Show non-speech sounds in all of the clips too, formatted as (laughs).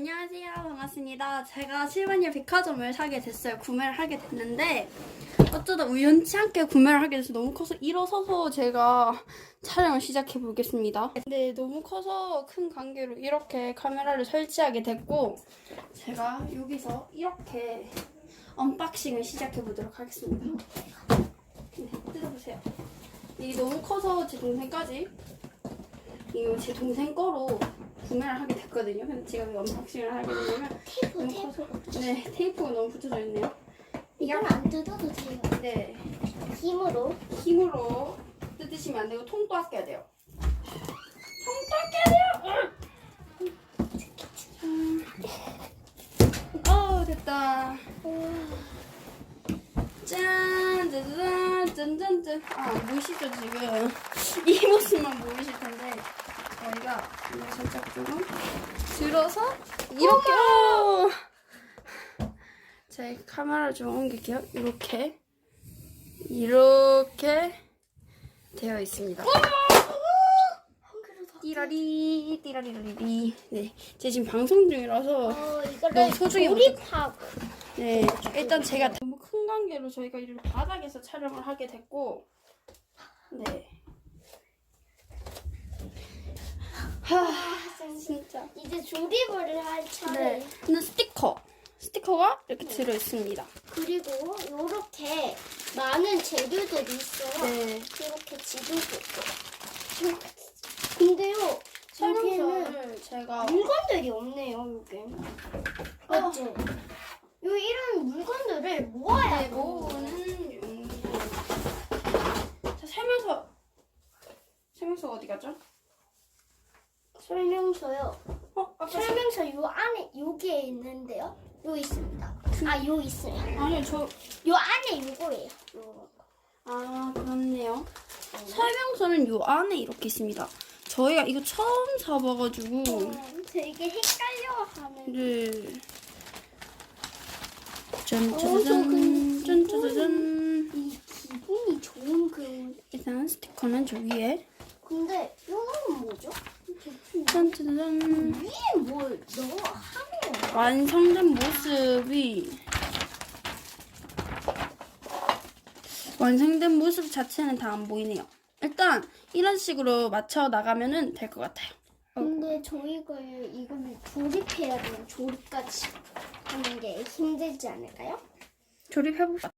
안녕하세요. 반갑습니다. 제가 실바니아 백화점을 사게 됐어요. 구매를 하게 됐는데 어쩌다 우연치 않게 구매를 하게 돼서 너무 커서 일어서서 제가 촬영을 시작해 보겠습니다. 네, 너무 커서 큰 관계로 이렇게 카메라를 설치하게 됐고 제가 여기서 이렇게 언박싱을 시작해 보도록 하겠습니다. 네, 뜯어보세요. 이게 너무 커서 제 동생까지 이거 제 동생 거로 구매를 하게 됐거든요. 근데 제가 왜 언박싱을 하게 되냐면 테이프 너무 테이프 커서 네 테이프가 너무 붙여져 있네요. 이게 이건 안 뜯어도 돼요 네 힘으로 힘으로 뜯으시면 안 되고 통도 아껴야 돼요. 통도 아껴야 돼요. 음. 어 됐다. 짠, 짜잔, 짠짠 짠. 아, 보이시죠, 지금? (laughs) 이 모습만 보이실 텐데, 저희가 이거 살짝 조금 들어서, 이렇게, 오! 제 카메라 좀 옮길게요. 이렇게, 이렇게 되어 있습니다. 띠라리, 띠라리라리. 네, 제가 지금 방송 중이라서, 어 이거를 너무 소중히 조립하고 네, 일단 제가 너무 큰 관계로 저희가 이를 바닥에서 촬영을 하게 됐고, 네. 하, 진짜. 이제 조립을 할 차례 네. 근데 스티커, 스티커가 이렇게 들어 있습니다. 그리고 이렇게 많은 재료들이 있어요 네. 이렇게 지도도 있고 근데요 설명서를 제가 물건들이 없네요 여기 맞지? 요 이런 물건들을 모아야 네, 모으는 용도. 자, 설명서. 설명서 어디 갔죠? 설명서요 어, 아까 설명서 요 안에 여기에 있는데요 요 있습니다 아 요 있어요 아니요, 저요 안에 요거예요 요거 아, 그렇네요. 설명서는 요 안에 이렇게 있습니다. 저희가 이거 처음 사봐가지고, 어, 되게 헷갈려 하는 네. 어, 저 짠짜자잔, 근데 짠짜자잔. 이 기분이 좋은 그 일단 스티커는 저 위에. 위에 뭘 넣어 하면 완성된 모습이, 완성된 모습 자체는 다 안 보이네요. 일단, 이런 식으로 맞춰 나가면은 될 것 같아요. 근데 저희가 이거를 조립해야 돼요 조립까지 하는 게 힘들지 않을까요? 조립해봅시다.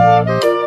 Música